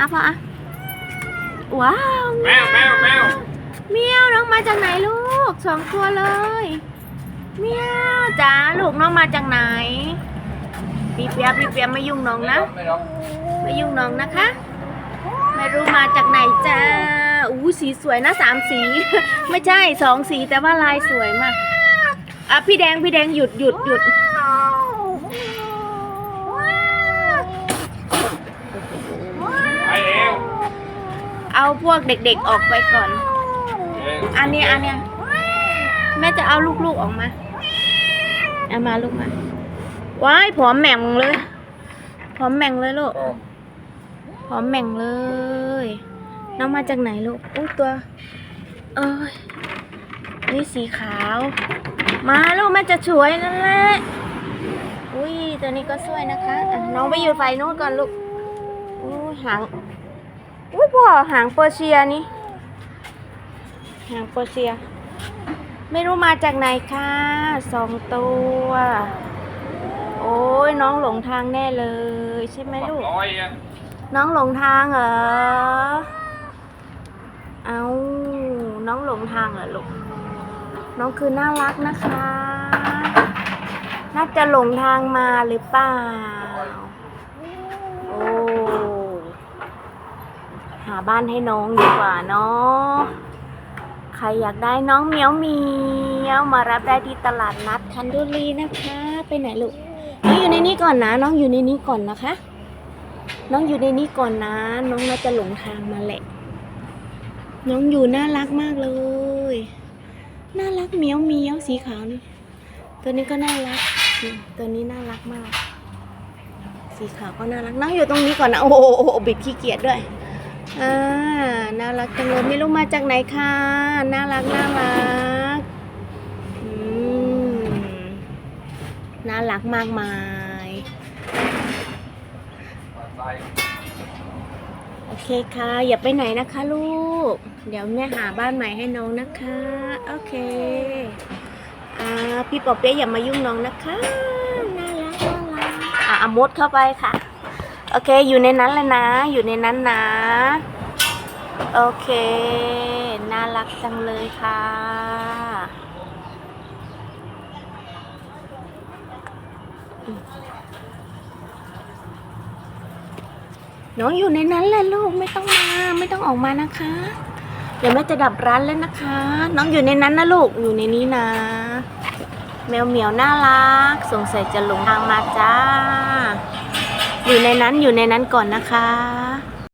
อะพ่ออะว้าวแมวแมวแมวเมียวน้องมาจากไหนลูกสองตัวเลยเมียวจ้าลูกน้องมาจากไหนปีเปียปีเปียไม่ยุ่งน้องนะไม่ร้องไม่ยุ่งน้องนะคะ ไม่รู้มาจากไหนจ้าอู้สีสวยนะสามสี ไม่ใช่สองสีแต่ว่าลายสวยมากอะพี่แดงพี่แดงหยุดหยุดหยุด ไปเร็ว เอาพวกเด็กๆออกไปก่อน อันนี้อันเนี้ยแม่จะเอาลูกๆออกมาเอามาลูกมาว้ายผอมแหม่งเลยผอมแหม่งเลยลูกผอมแหม่งเลย น้องมาจากไหนลูกอู้ตัว เอ้ยนี่สีขาว มาลูกแม่จะช่วยนั่นแหละอุ้ยตัวนี้ก็สวยนะคะะน้องไปอยู่ไฟนู้นก่อนลูกอู้หาง อุ้ยพ่อหางเปอร์เซียนี่ หางเปอร์เซีย ไม่รู้มาจากไหนค่ะสองตัว โอ้ยน้องหลงทางแน่เลย ใช่ไหมลูก ร้อยอะน้องหลงทางเหรอ เอาน้องหลงทางเหรอลูก น้องคือน่ารักนะคะ น่าจะหลงทางมาหรือเปล่า โอ้ หาบ้านให้น้องดีกว่าเนาะใครอยากได้น้องเหมียวเหมียวมารับได้ที่ตลาดนัดคันโดรีนะคะ ไปไหนลูกน้องอยู่ในนี้ก่อนนะ น้องอยู่ในนี้ก่อนนะคะ น้องอยู่ในนี้ก่อนนะ น้องน่าจะหลงทางมาแหละ น้องอยู่น่ารักมากเลย น่ารักเหมียวเหมียวสีขาวนี่ตัวนี้ก็น่ารัก ตัวนี้น่ารักมาก สีขาวก็น่ารัก น้องอยู่ตรงนี้ก่อนนะ โอ้โหโอ้โหบิดขี้เกียจด้วย อ่าน่ารักจังเลยไม่รู้มาจากไหนค่ะน่ารักน่ารักอืมน่ารักมากมายโอเคค่ะ อย่าไปไหนนะคะลูก เดี๋ยวแม่หาบ้านใหม่ให้น้องนะคะ โอเคอ่าพี่ปอเปี๊ยะอย่ามายุ่งน้องนะคะน่ารักน่ารักอะอมดเข้าไปค่ะ โอเค อยู่ในนั้นเลยนะ อยู่ในนั้นนะ โอเค น่ารักจังเลยค่ะ น้องอยู่ในนั้นแหละลูก ไม่ต้องมา ไม่ต้องออกมานะคะ เดี๋ยวแม่จะดับร้านแล้วนะคะ น้องอยู่ในนั้นนะลูก อยู่ในนี้นะ แมวเหมียวน่ารัก สงสัยจะหลงทางมาจ้า อยู่ในนั้นอยู่ในนั้นก่อนนะคะ